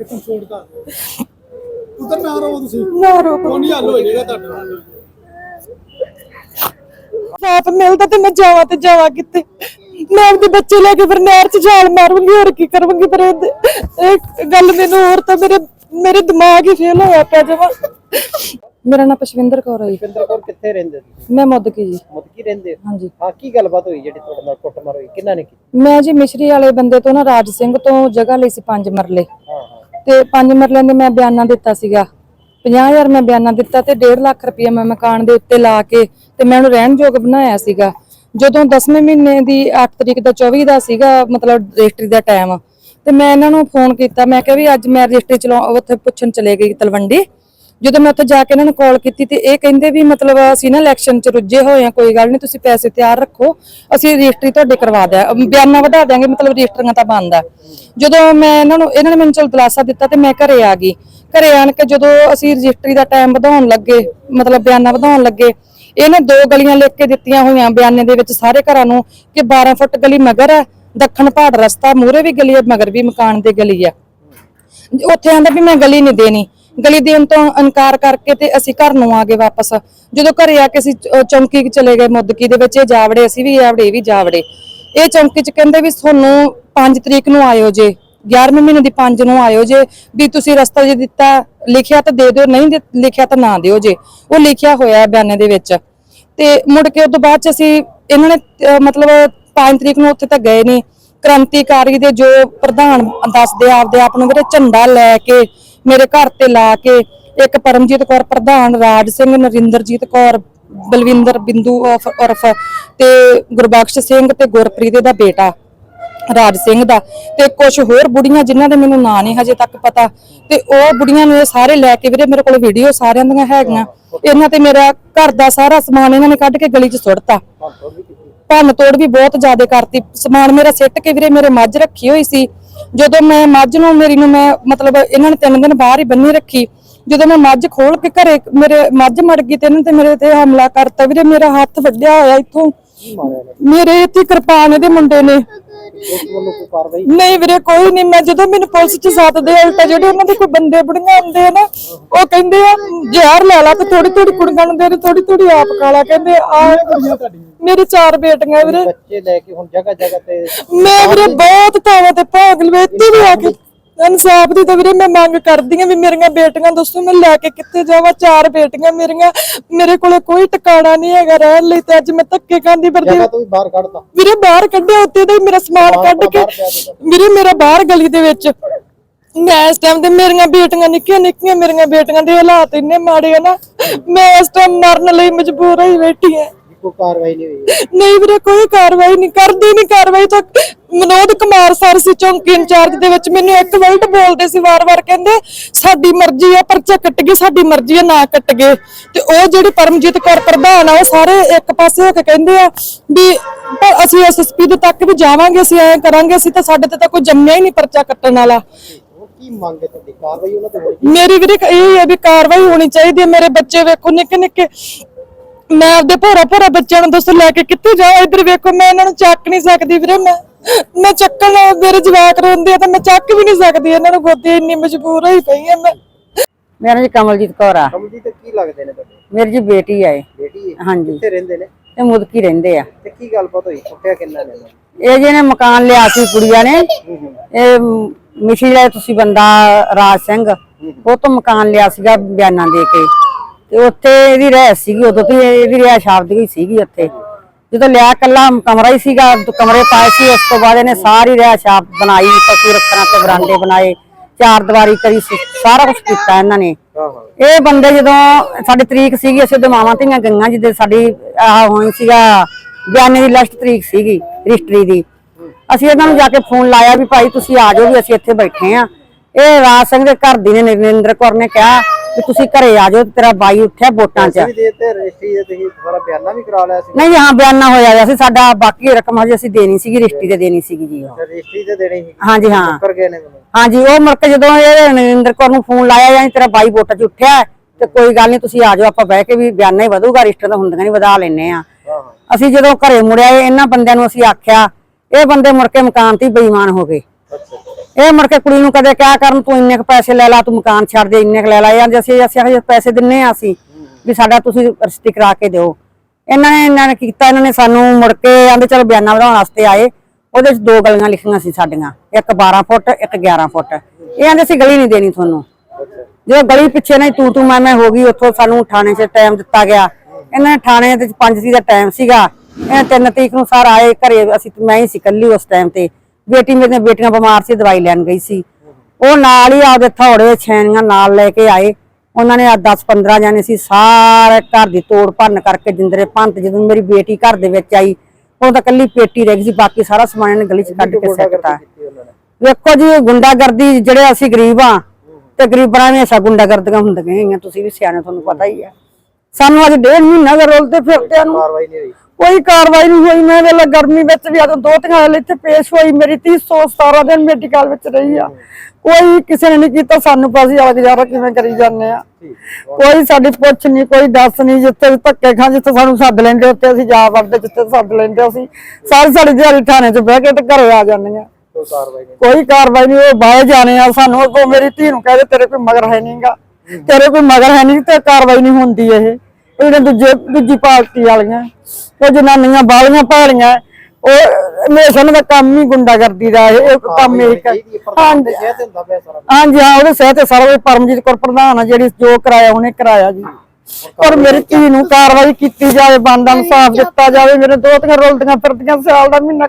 ਇੱਕ ਛੋੜਦਾ ਉਧਰ ਨਾ ਰਹੋ ਤੁਸੀਂ। ਨਾ ਰੋਕੋ ਕੋਈ ਹੱਲ ਹੋ ਜਾਏਗਾ ਤੁਹਾਡਾ ਸਾਥ ਮਿਲਦਾ ਤੇ ਮੈਂ ਜਾਵਾਂ ਤੇ ਜਾਵਾਂ ਕਿੱਥੇ? ਮੈਂ ਆਪਣੇ ਬੱਚੇ ਲੈ ਕੇ ਫਿਰ ਨਹਿਰ 'ਚ ਛਾਲ ਮਾਰੂੰਗੀ ਹੋਰ ਕੀ ਕਰੂੰਗੀ ਪਰ ਇਹ ਇਹ ਗੱਲ ਮੈਨੂੰ ਹੋਰ ਤਾਂ ਮੇਰੇ ਮੇਰੇ ਦਿਮਾਗ ਹੀ ਫੇਲ ਹੋਇਆ ਪਿਆ ਜਮਾ। ਮੇਰਾ ਨਾਮ ਪਸ਼ਵਿੰਦਰ ਕੌਰ ਹੈ ਜੀ। ਕੌਰ ਕਿੱਥੇ ਰਹਿੰਦੇ ਸੀ ਮੈਂ ਮੁੱਦਕੀ ਜੀ। ਮੁਦਕੀ ਰਹਿੰਦੇ ਹੋ? ਹਾਂਜੀ। ਹਾਂ ਕੀ ਗੱਲਬਾਤ ਹੋਈ ਜਿਹੜੀ ਤੁਹਾਡੇ ਨਾਲ ਕੁੱਟਮਾਰ ਹੋਈ? ਕਿੰਨਾ ਨੇ ਕੀਤੀ? ਮੈਂ ਜੀ ਮਿਸ਼ਰੀ ਵਾਲੇ ਬੰਦੇ ਤੋਂ ਨਾ ਰਾਜ ਸਿੰਘ ਤੋਂ ਜਗ੍ਹਾ ਲਈ ਸੀ 5 ਮਰਲੇ। ਹਾਂ ਹਾਂ। ਤੇ 5 ਮਰਲਿਆਂ ਦੇ ਮੈਂ ਬਿਆਨਾ ਦਿੱਤਾ ਸੀਗਾ। 50000 ਮੈਂ ਬਿਆਨਾ ਦਿੱਤਾ ਤੇ 1.5 ਲੱਖ ਰੁਪਏ ਮੈਂ ਮਕਾਨ ਦੇ ਉੱਤੇ ਲਾ ਕੇ ਤੇ ਮੈਂ ਉਹਨੂੰ ਰਹਿਣ ਯੋਗ ਬਣਾਇਆ ਸੀਗਾ। ਜਦੋਂ 10ਵੇਂ ਮਹੀਨੇ ਦੀ 8 ਤਰੀਕ ਦਾ 24 ਦਾ ਸੀਗਾ ਮਤਲਬ ਰਜਿਸਟਰੀ ਦਾ ਟਾਈਮ ਤੇ ਮੈਂ ਇਹਨਾਂ ਨੂੰ ਫੋਨ ਕੀਤਾ। ਮੈਂ ਕਿਹਾ ਵੀ ਅੱਜ ਮੈਂ ਰਜਿਸਟਰੀ ਚਲਾ ਉੱਥੇ ਪੁੱਛਣ ਚਲੇ ਗਈ ਤਲਵੰਡੀ। ਜਦੋਂ ਮੈਂ ਉੱਥੇ ਜਾ ਕੇ ਇਹਨਾਂ ਨੂੰ ਕਾਲ ਕੀਤੀ ਤੇ ਇਹ ਕਹਿੰਦੇ ਵੀ ਮਤਲਬ ਅਸੀਂ ਨਾ ਇਲੈਕਸ਼ਨ 'ਚ ਰੁੱਝੇ ਹੋਏ ਆ ਕੋਈ ਗੱਲ ਨਹੀਂ, ਤੁਸੀਂ ਪੈਸੇ ਤਿਆਰ ਰੱਖੋ, ਅਸੀਂ ਰਜਿਸਟਰੀ ਤੁਹਾਡੇ ਕਰਵਾ ਦਿਆ ਬਿਆਨਾ ਵਧਾ ਦਿਆਂਗੇ, ਮਤਲਬ ਰਜਿਸਟਰੀਆਂ ਤਾਂ ਬੰਦ ਆ। ਜਦੋਂ ਮੈਂ ਇਹਨਾਂ ਨੂੰ, ਇਹਨਾਂ ਨੇ ਮੈਨੂੰ ਚਲ ਦਿਲਾਸਾ ਦਿੱਤਾ ਤੇ ਮੈਂ ਘਰੇ ਆ ਗਈ। ਘਰੇ ਆਣ ਕੇ ਜਦੋਂ ਅਸੀਂ ਰਜਿਸਟਰੀ ਦਾ ਟਾਈਮ ਵਧਾਉਣ ਲੱਗੇ, ਮਤਲਬ ਬਿਆਨਾ ਵਧਾਉਣ ਲੱਗੇ, ਇਹਨੇ ਦੋ ਗਲੀਆਂ ਲਿਖ ਕੇ ਦਿੱਤੀਆਂ ਹੋਈਆਂ ਬਿਆਨੇ ਦੇ ਵਿੱਚ ਸਾਰੇ ਘਰਾਂ ਨੂੰ ਕਿ 12 ਫੁੱਟ ਗਲੀ ਮਗਰ ਹੈ ਦੱਖਣ ਪਹਾੜ ਰਸਤਾ ਮੂਰੇ ਵੀ ਗਲੀ ਹੈ ਮਗਰ ਵੀ ਮਕਾਨ ਦੇ ਗਲੀ ਆ। ਉੱਥੇ ਆਂਦਾ ਵੀ ਮੈਂ ਗਲੀ ਨਹੀਂ ਦੇਣੀ। ਗਲੀ ਦੇਣ ਤੋਂ ਇਨਕਾਰ ਕਰਕੇ ਤੇ ਅਸੀਂ ਘਰ ਨੂੰ ਆ ਗਏ ਵਾਪਸ। ਜਦੋਂ ਘਰੇ ਆ ਕੇ ਅਸੀਂ ਚ- ਚੌਂਕੀ ਚਲੇ ਗਏ ਮੁੱਦਕੀ ਦੇ ਵਿੱਚ, ਇਹ ਜਾਵੜੇ, ਅਸੀਂ ਵੀ ਆਵੜੇ ਇਹ ਵੀ ਜਾਵੜੇ। ਇਹ ਚੌਂਕੀ 'ਚ ਕਹਿੰਦੇ ਵੀ ਤੁਹਾਨੂੰ 5 ਤਰੀਕ ਨੂੰ ਆਇਓ ਜੇ 11ਵੇਂ ਮਹੀਨੇ ਦੀ 5 ਨੂੰ ਆਇਓ ਜੇ, ਵੀ ਤੁਸੀਂ ਰਸਤਾ ਜੇ ਦਿੱਤਾ, ਲਿਖਿਆ ਤਾਂ ਦੇ ਦਿਓ, ਨਹੀਂ ਦਿੱਤ- ਲਿਖਿਆ ਤਾਂ ਨਾ ਦਿਓ ਜੇ। ਉਹ ਲਿਖਿਆ ਹੋਇਆ ਹੈ ਬਿਆਨੇ ਦੇ ਵਿੱਚ। ਤੇ ਮੁੜ ਕੇ ਉਸ ਤੋਂ ਬਾਅਦ ਚ ਅਸੀਂ ਇਹਨਾਂ ਨੇ, ਅਹ ਮਤਲਬ 5 ਤਰੀਕ ਨੂੰ ਉੱਥੇ ਤਾਂ ਗਏ ਨਹੀਂ ਕ੍ਰਾਂਤੀਕਾਰੀ ਦੇ ਜੋ ਪ੍ਰਧਾਨ ਦੱਸਦੇ ਆਪਦੇ ਆਪ ਨੂੰ ਵੀਰੇ ਝੰਡਾ ਲੈ ਕੇ ਮੇਰੇ ਘਰ ਤੇ ਲਾ ਕੇ ਇੱਕ ਪਰਮਜੀਤ ਕੌਰ, ਪ੍ਰਧਾਨ ਰਾਜ ਸਿੰਘ, ਨਰਿੰਦਰਜੀਤ ਕੌਰ, ਬਲਵਿੰਦਰ ਬਿੰਦੂ ਉਰਫ ਉਰਫ ਤੇ ਗੁਰਬਖਸ਼ ਸਿੰਘ ਤੇ ਗੁਰਪ੍ਰੀਤ ਦਾ ਬੇਟਾ ਰਾਜ ਸਿੰਘ ਦਾ ਤੇ ਕੁਝ ਹੋਰ ਬੁੜੀਆਂ ਜਿਨ੍ਹਾਂ ਦੇ ਮੈਨੂੰ ਨਾਂ ਨਹੀਂ ਹਜੇ ਤੱਕ ਪਤਾ ਤੇ ਉਹ ਬੁੜੀਆਂ ਨੂੰ ਇਹ ਸਾਰੇ ਲੈ ਕੇ ਵੀਰੇ ਮੇਰੇ ਕੋਲ ਵੀਡੀਓ ਸਾਰਿਆਂ ਦੀਆਂ ਹੈਗੀਆਂ। ਇਹਨਾਂ ਤੇ ਮੇਰਾ ਘਰ ਦਾ ਸਾਰਾ ਸਮਾਨ ਇਹਨਾਂ ਨੇ ਕੱਢ ਕੇ ਗਲੀ 'ਚ ਸੁੱਟਤਾ। ਭੰਨ ਤੋੜ ਵੀ ਬਹੁਤ ਜ਼ਿਆਦਾ ਕਰਤੀ। ਸਮਾਨ ਮੇਰਾ ਸਿੱਟ ਕੇ ਵੀਰੇ ਮੇਰੇ ਮੱਝ ਰੱਖੀ ਹੋਈ ਸੀ। ਜਦੋਂ ਮੈਂ ਮੱਝ ਨੂੰ ਮੇਰੀ ਨੂੰ ਮੈਂ ਮਤਲਬ ਇਹਨਾਂ ਨੇ ਤਿੰਨ ਦਿਨ ਬਾਹਰ ਹੀ ਬੰਨੀ ਰੱਖੀ। ਜਦੋਂ ਮੈਂ ਮੱਝ ਖੋਲ ਕੇ ਘਰੇ ਮੇਰੇ ਮੱਝ ਮੜ ਗਈ ਤੇ ਇਹਨਾਂ ਤੇ ਮੇਰੇ ਤੇ ਹਮਲਾ ਕਰਤਾ। ਵੀਰੇ ਮੇਰਾ ਹੱਥ ਵੱਢਿਆ ਹੋਇਆ ਇੱਥੋਂ। ਮੇਰੇ ਇੱਥੇ ਕਿਰਪਾਨ ਇਹਦੇ ਮੁੰਡੇ ਨੇ। ਨਹੀਂ ਵੀਰੇ ਕੋਈ ਨਹੀਂ। ਮੈਂ ਜਦੋਂ ਮੈਨੂੰ ਪੁਲਿਸ ਚ ਸਾਥ ਦੇ ਉਲਟਾ ਜਿਹੜੇ ਉਹਨਾਂ ਦੇ ਕੋਈ ਬੰਦੇ ਬੁੜੀਆਂ ਹੁੰਦੇ ਆ ਨਾ ਉਹ ਕਹਿੰਦੇ ਆ ਜ਼ਹਿਰ ਲੈ ਲਾ ਤੇ ਥੋੜੀ ਥੋੜੀ ਕੁੜੀਆਂ ਨੂੰ ਦੇ ਥੋੜੀ ਥੋੜੀ ਆਪ ਖਾ ਲਾ ਕਹਿੰਦੇ ਆ ਮੇਰੇ ਚਾਰ ਬੇਟੀਆਂ ਵੀਰੇ। ਬੱਚੇ ਲੈ ਕੇ ਹੁਣ ਜਗ੍ਹਾ ਜਗ੍ਹਾ ਤੇ ਮੈਂ ਵੀਰੇ ਬਹੁਤ ਥਾਵਾਂ ਤੇ ਭਾਗ ਲਵੇ ਇੱਥੇ ਵੀ ਆ ਕੇ। ਇਨਸਾਫ ਦੀ ਤਾਂ ਵੀਰੇ ਮੈਂ ਮੰਗ ਕਰਦੀ ਆ ਵੀ ਮੇਰੀਆਂ ਬੇਟੀਆਂ ਦੱਸੋ ਮੈਂ ਲੈ ਕੇ ਕਿੱਥੇ ਜਾਵਾਂ? ਚਾਰ ਬੇਟੀਆਂ ਮੇਰੀਆਂ। ਮੇਰੇ ਕੋਲੇ ਕੋਈ ਟਿਕਾਣਾ ਨਹੀਂ ਹੈਗਾ ਰਹਿਣ ਲਈ ਤੇ ਅੱਜ ਮੈਂ ਧੱਕੇ ਖਾਂਦੀ ਫਿਰਦੀ ਜਗ੍ਹਾ ਤੋਂ ਵੀ ਬਾਹਰ ਕੱਢਤਾ। ਵੀਰੇ ਬਾਹਰ ਕੱਢਿਆ ਉੱਤੇ ਦਾ ਮੇਰਾ ਸਮਾਨ ਕੱਢ ਕੇ ਵੀਰੇ ਮੇਰਾ ਬਾਹਰ ਗਲੀ ਦੇ ਵਿੱਚ। ਮੈਂ ਇਸ ਟਾਈਮ ਤੇ ਮੇਰੀਆਂ ਬੇਟੀਆਂ ਨਿੱਕੀਆਂ ਨਿੱਕੀਆਂ ਮੇਰੀਆਂ ਬੇਟੀਆਂ ਦੇ ਹਾਲਾਤ ਇੰਨੇ ਮਾੜੇ ਆ ਨਾ ਮੈਂ ਇਸ ਟਾਈਮ ਮਰਨ ਲਈ ਮਜਬੂਰ ਹੋਈ ਬੈਠੀ ਆ ਕੋਈ ਕਾਰਵਾਈ ਨਹੀਂ ਹੋਈ। ਨਹੀਂ ਵੀਰੇ ਕੋਈ ਕਾਰਵਾਈ ਨਹੀਂ ਕਰਦੀ ਨਹੀਂ ਕਾਰਵਾਈ ਤਾਂ ਮਨੋਦ ਕੁਮਾਰ ਸਰ ਸੀ ਚੌਂਕੀ ਇੰਚਾਰਜ ਦੇ ਵਿੱਚ ਮੈਨੂੰ ਇੱਕ ਵਰਡ ਬੋਲਦੇ ਸੀ ਵਾਰ-ਵਾਰ ਕਹਿੰਦੇ ਸਾਡੀ ਮਰਜ਼ੀ ਆ ਪਰਚਾ ਕੱਟ ਗਈ ਸਾਡੀ ਮਰਜ਼ੀ ਆ ਨਾ ਕੱਟ ਗਏ। ਤੇ ਉਹ ਜਿਹੜੀ ਪਰਮਜੀਤ ਕੌਰ ਪ੍ਰਧਾਨ ਆ ਉਹ ਸਾਰੇ ਇੱਕ ਪਾਸੇ ਹੋ ਕੇ ਕਹਿੰਦੇ ਆ ਵੀ ਪਰ ਅਸੀਂ ਐਸਐਸਪੀ ਦੇ ਤੱਕ ਵੀ ਜਾਵਾਂਗੇ ਅਸੀਂ ਐਂ ਕਰਾਂਗੇ ਅਸੀਂ ਤਾਂ ਸਾਡੇ ਤੇ ਤਾਂ ਕੋਈ ਜੰਮਿਆ ਹੀ ਨਹੀਂ ਪਰਚਾ ਕੱਟਣ ਵਾਲਾ। ਉਹ ਕੀ ਮੰਗ ਹੈ ਤੁਹਾਡੀ? ਕਾਰਵਾਈ ਉਹਨਾਂ ਤੇ ਹੋਣੀ ਮੇਰੀ ਵੀਰੇ ਇਹ ਹੈ ਵੀ ਕਾਰਵਾਈ ਹੋਣੀ ਚਾਹੀਦੀ ਹੈ। ਮੇਰੇ ਬੱਚੇ ਵੇਖੋ ਨਿੱਕੇ ਨਿੱਕੇ ਮੈਂ ਆਪਦੇ ਭੋਰਾ ਭੋਰਾ ਬੱਚਿਆਂ ਨੂੰ ਦੱਸੋ ਲੈ ਕੇ ਕਿੱਥੇ ਜਾਵਾਂ? ਇੱਧਰ ਵੇਖੋ ਮੈਂ ਇਹਨਾਂ ਨੂੰ ਚੱਕ ਨਹੀਂ ਸਕਦੀ ਵੀਰੇ ਮੈਂ ਮੈਂ ਚੱਕਣ ਨਾਲ ਮੇਰੇ ਜਵਾਕ ਰੋਂਦੇ ਆ ਤਾਂ ਮੈਂ ਚੱਕ ਵੀ ਨਹੀਂ ਸਕਦੀ ਇਹਨਾਂ ਨੂੰ ਗੋਦੀ ਇੰਨੀ ਮਜਬੂਰ ਹੋਈ ਪਈ ਆ ਮੈਂ। ਮੇਰਾ ਜੀ ਕਮਲਜੀਤ ਕੌਰ ਆ। ਕਮਲਜੀਤ ਕੀ ਲੱਗਦੇ ਨੇ ਤੁਹਾਡੇ? ਮੇਰੀ ਜੀ ਬੇਟੀ ਆ ਇਹ। ਬੇਟੀ ਹੈ? ਹਾਂਜੀ। ਕਿੱਥੇ ਰਹਿੰਦੇ ਨੇ? ਇਹ ਮੁਦਕੀ ਰਹਿੰਦੇ ਆ। ਤੇ ਕੀ ਗੱਲਬਾਤ ਹੋਈ? ਕੁੱਟਿਆ ਕਿੰਨਾ ਨੇ? ਇਹ ਜਿਹਨੇ ਮਕਾਨ ਲਿਆ ਸੀ ਕੁੜੀਆਂ ਨੇ। ਇਹ ਮਿਸ਼ੀ ਦਾ ਤੁਸੀਂ ਬੰਦਾ ਰਾਜ ਸਿੰਘ ਉਹ ਤੋਂ ਮਕਾਨ ਲਿਆ ਸੀਗਾ ਬਿਆਨਾਂ ਦੇ ਕੇ। ਤੇ ਉੱਥੇ ਇਹਦੀ ਰਹਿ ਸੀਗੀ, ਉਦੋਂ ਤੋਂ ਇਹਦੀ ਰਹਿ ਸ਼ਾਬਦੀ ਹੋਈ ਸੀਗੀ ਉੱਥੇ। ਜਦੋਂ ਲਿਆ ਕੱਲਾ ਕਮਰਾ ਹੀ ਸੀਗਾ ਕਮਰੇ ਪਾਏ ਸੀ, ਉਸ ਤੋਂ ਬਾਅਦ ਇਹਨੇ ਸਾਰੀ ਰਹਿ ਛਾਪ ਬਣਾਈ, ਪਸ਼ੂ ਰੱਖਣਾ ਤੇ ਬਰਾਂਡੇ ਬਣਾਏ, ਚਾਰ ਦੀਵਾਰੀ ਕਰੀ ਸਾਰਾ ਕੁਝ ਕੀਤਾ ਇਹਨਾਂ ਨੇ। ਇਹ ਬੰਦੇ ਜਦੋਂ ਸਾਡੀ ਤਰੀਕ ਸੀਗੀ, ਅਸੀਂ ਉਹਦੇ ਮਾਵਾਂ ਧੀਆਂ ਗਈਆਂ ਜਿੱਦੇ ਸਾਡੀ, ਆਹ ਹੋਣੀ ਸੀਗਾ ਬਿਆਨੇ ਦੀ ਲਾਸਟ ਤਰੀਕ ਸੀਗੀ, ਰਜਿਸਟਰੀ ਦੀ। ਅਸੀਂ ਇਹਨਾਂ ਨੂੰ ਜਾ ਕੇ ਫੋਨ ਲਾਇਆ ਵੀ ਭਾਈ ਤੁਸੀਂ ਆ ਜਾਓ ਵੀ ਅਸੀਂ ਇੱਥੇ ਬੈਠੇ ਆ ਇਹ ਰਾਜ ਸਿੰਘ ਦੇ ਘਰ ਦੀ ਨੇ, ਨਰਿੰਦਰ ਕੌਰ ਨੇ ਕਿਹਾ ਵੀ ਤੁਸੀਂ ਘਰੇ ਆ ਜਾਓ ਤੇਰਾ ਬਾਈ ਉੱਠਿਆ ਵੋਟਾਂ 'ਚ। ਵੀ ਦੇ ਤੇ ਰਜਿਸਟਰੀ ਦੇ ਤੁਸੀਂ ਸਾਰਾ ਬਿਆਨਾ ਵੀ ਕਰਾ ਲਿਆ ਸੀ। ਨਹੀਂ ਹਾਂ ਬਿਆਨਾ ਹੋਇਆ ਹੋਇਆ ਸੀ। ਸਾਡਾ ਬਾਕੀ ਰਕਮ ਹਜੇ ਅਸੀਂ ਦੇਣੀ ਸੀਗੀ ਰਜਿਸਟਰੀ ਤੇ ਦੇਣੀ ਸੀਗੀ ਜੀ ਉਹ। ਤੇ ਰਜਿਸਟਰੀ ਤੇ ਦੇਣੀ ਸੀ। ਹਾਂਜੀ ਹਾਂ। ਕਰ ਗਏ ਨੇ ਮੈਨੂੰ। ਹਾਂਜੀ ਉਹ ਮੁੜ ਕੇ ਜਦੋਂ ਇਹ ਨਰਿੰਦਰ ਕੌਰ ਨੂੰ ਫੋਨ ਲਾਇਆ ਜਾਂ ਤੇਰਾ ਬਾਈ ਵੋਟਾਂ 'ਚ ਉੱਠਿਆ ਹੈ, ਤੇ ਕੋਈ ਗੱਲ ਨਹੀਂ ਤੁਸੀਂ ਆ ਜਾਓ ਆਪਾਂ ਬਹਿ ਕੇ ਵੀ ਬਿਆਨਾ ਹੀ ਵਧੂਗਾ ਰਜਿਸਟਰ ਤਾਂ ਹੁੰਦੀਆਂ ਨਹੀਂ ਵਧਾ ਲੈਨੇ ਆ ਹਾਂ ਹਾਂ। ਅਸੀਂ ਜਦੋਂ ਘਰੇ ਮੁੜਿਆ ਇਹਨਾਂ ਬੰਦਿਆਂ ਨੂੰ ਅਸੀਂ ਆਖਿਆ ਇਹ ਬੰਦੇ ਮੁੜ ਕੇ ਮਕਾਨ ਤੇ ਹੀ ਬੇਈਮਾਨ ਹੋ ਗਏ। ਅੱਛਾ। ਇਹ ਮੁੜ ਕੇ ਕੁੜੀ ਨੂੰ ਕਦੇ ਕਿਆ ਕਰਨ, ਤੂੰ ਇੰਨੇ ਕ ਪੈਸੇ ਲੈ ਲਾ, ਤੂੰ ਮਕਾਨ ਛੱਡ ਦੇ, ਇੰਨੇ ਕ ਲੈ ਲਾ। ਜਾਂਦੇ ਅਸੀਂ ਅਸੀਂ ਪੈਸੇ ਦਿੰਨੇ ਆ ਅਸੀਂ, ਵੀ ਸਾਡਾ ਤੁਸੀਂ ਰਜਿਸਟਰੀ ਕਰਾ ਕੇ ਦਿਓ। ਇਹਨਾਂ ਨੇ ਇਹਨਾਂ ਨੇ ਕੀਤਾ, ਇਹਨਾਂ ਨੇ ਸਾਨੂੰ ਮੁੜ ਕੇ ਆਂਦੇ ਚਲੋ ਬਿਆਨਾ ਵਧਾਉਣ ਵਾਸਤੇ ਆਏ। ਉਹਦੇ ਵਿੱਚ ਦੋ ਗਲੀਆਂ ਲਿਖੀਆਂ ਸੀ ਸਾਡੀਆਂ, ਇੱਕ 12 ਫੁੱਟ, ਇੱਕ 11 ਫੁੱਟ। ਇਹ ਆਂਦੇ ਸੀ ਗਲੀ ਨਹੀਂ ਦੇਣੀ ਤੁਹਾਨੂੰ। ਅੱਛਾ ਜਦੋਂ ਗਲੀ ਪਿੱਛੇ ਨਹੀਂ ਤੂੰ ਤੂੰ, ਮੈਂ ਮੈਂ ਹੋ ਗਈ, ਉੱਥੋਂ ਸਾਨੂੰ ਥਾਣੇ 'ਚ ਟਾਈਮ ਦਿੱਤਾ ਗਿਆ। ਇਹਨਾਂ ਨੇ ਥਾਣੇ ਦੇ 5 ਤਰੀਕ ਦਾ ਟਾਈਮ ਸੀਗਾ। ਇਹ 3 ਤਰੀਕ ਨੂੰ ਸਾਰ ਆਏ, ਘਰੇ ਅਸੀਂ ਮੈਂ ਹੀ ਸੀ ਇਕੱਲੀ ਉਸ ਟਾਈਮ ਤੇ। ਬੇਟੀ ਮੇਰੀਆਂ ਬੇਟੀਆਂ ਬਿਮਾਰ ਸੀ, ਦਵਾਈ ਲੈਣ ਗਈ ਸੀ। ਉਹ ਨਾਲ ਹੀ ਆਪਦੇ ਥੋੜੇ ਛੈਣੀਆਂ ਨਾਲ ਲੈ ਕੇ ਆਏ। ਉਹਨਾਂ ਨੇ 10 15 ਜਾਣੇ ਸੀ, ਸਾਰੇ ਘਰ ਦੀ ਤੋੜ ਭੰਨ ਕਰਕੇ ਜਿੰਦਰੇ ਭੰਤ ਜਦੋਂ ਮੇਰੀ ਬੇਟੀ ਘਰ ਦੇ ਵਿੱਚ ਆਈ ਉਹ ਤਾਂ ਕੱਲੀ ਪੇਟੀ ਰਹਿ ਗਈ ਸੀ, ਬਾਕੀ ਸਾਰਾ ਸਮਾਨ ਇਹਨੇ ਗਲੀ 'ਚ ਕੱਢ ਕੇ ਸਿੱਟਤਾ ਵੇਖੋ ਜੀ ਗੁੰਡਾਗਰਦੀ ਜਿਹੜੇ ਅਸੀਂ ਗਰੀਬ ਆ ਤੇ ਗਰੀਬਾਂ ਨੇ ਹਮੇਸ਼ਾ ਗੁੰਡਾਗਰਦੀਆਂ ਹੁੰਦੀਆਂ ਹੈਗੀਆਂ, ਤੁਸੀਂ ਵੀ ਸਿਆਣੇ, ਤੁਹਾਨੂੰ ਪਤਾ ਹੀ ਆ ਸਾਨੂੰ ਅੱਜ ਡੇਢ ਮਹੀਨਾ ਦਾ ਰੋਲਦੇ ਫਿਰਦਿਆਂ ਨੂੰ। ਕਾਰਵਾਈ ਨਹੀਂ ਹੋਈ। ਕੋਈ ਕਾਰਵਾਈ ਨਹੀਂ ਹੋਈ। ਮੈਂ ਵੇਲੇ ਗਰਮੀ ਵਿੱਚ ਵੀ ਆਦੋਂ ਦੋ ਤਿੰਨ ਹਾਲ ਇੱਥੇ ਪੇਸ਼ ਹੋਈ। ਮੇਰੀ 317 ਦਿਨ ਮੈਡੀਕਲ ਵਿੱਚ ਰਹੀ ਆ। ਕੋਈ ਕਿਸੇ ਨੇ ਨਹੀਂ ਕੀਤਾ। ਸਾਨੂੰ ਪਾਸੀ ਵਾਲਾ ਗੁਜ਼ਾਰਾ ਕਿਵੇਂ ਕਰੀ ਜਾਂਦੇ ਆ। ਕੋਈ ਸਾਡੀ ਪੁੱਛ ਨਹੀਂ ਕੋਈ ਦੱਸ ਨਹੀਂ। ਜਿੱਥੇ ਧੱਕੇ ਖਾਂ ਜਿੱਥੇ ਸਾਨੂੰ ਸੱਦ ਲੈਂਦੇ ਉੱਥੇ ਅਸੀਂ ਜਾ ਵੜਦੇ ਜਿੱਥੇ ਸੱਦ ਲੈਂਦੇ ਅਸੀਂ। ਸਾਰੀ ਸਾਡੀ ਦਿਹਾੜੀ ਥਾਣੇ 'ਚ ਬਹਿ ਕੇ ਤੇ ਘਰੇ ਆ ਕਾਰਵਾਈ ਨਹੀਂ। ਕੋਈ ਕਾਰਵਾਈ ਨਹੀਂ। ਉਹ ਬਾਹਰ ਜਾਣੇ ਆ। ਸਾਨੂੰ ਅੱਗੋਂ ਮੇਰੀ ਧੀ ਨੂੰ ਕਹਦੇ ਤੇਰੇ ਕੋਈ ਮਗਰ ਹੈ ਨਹੀਂਗਾ ਤੇਰੇ ਕੋਈ ਮਗਰ ਹੈ ਨਹੀਂ ਤੇ ਕਾਰਵਾਈ ਨਹੀਂ ਹੁੰਦੀ ਇਹ। ਇਹਨੇ ਦੂਜੇ ਦੂਜੀ ਪਾਰਟੀ ਵਾਲੀਆਂ ਉਹ ਜਨਾਨੀਆਂ ਬਾਲੀਆਂ ਭਾਲੀਆਂ ਉਹ ਹਮੇਸ਼ਾ ਉਹਨਾਂ ਦਾ ਕੰਮ ਹੀ ਗੁੰਡਾ ਕਰਦੀ ਦਾ ਇਹ ਇਹ ਕੰਮ ਹੀ ਕਰ- ਚਾਹੀਦੀ ਹੈ ਪ੍ਰਧਾਨ ਦੇ ਹਾਂਜੀ ਸਿਹਤ ਹਾਂਜੀ ਹਾਂ ਉਹਦੇ ਸਹਿ ਤੇ ਸਾਰਾ ਕੁਝ ਪਰਮਜੀਤ ਕੌਰ ਪ੍ਰਧਾਨ ਆ ਜਿਹੜੀ ਜੋ ਕਰਾਇਆ ਉਹਨੇ ਕਰਾਇਆ ਜੀ। ਪਰ ਮੇਰੀ ਧੀ ਨੂੰ ਕਾਰਵਾਈ ਕੀਤੀ ਜਾਵੇ ਬੰਦਾ ਇਨਸਾਫ ਦਿੱਤਾ ਜਾਵੇ ਮੇਰੇ ਦੋ ਤਿੰਨ ਰੋਲਦੀਆਂ ਫਿਰਦੀਆਂ ਸਿਆਲ ਦਾ ਮਹੀਨਾ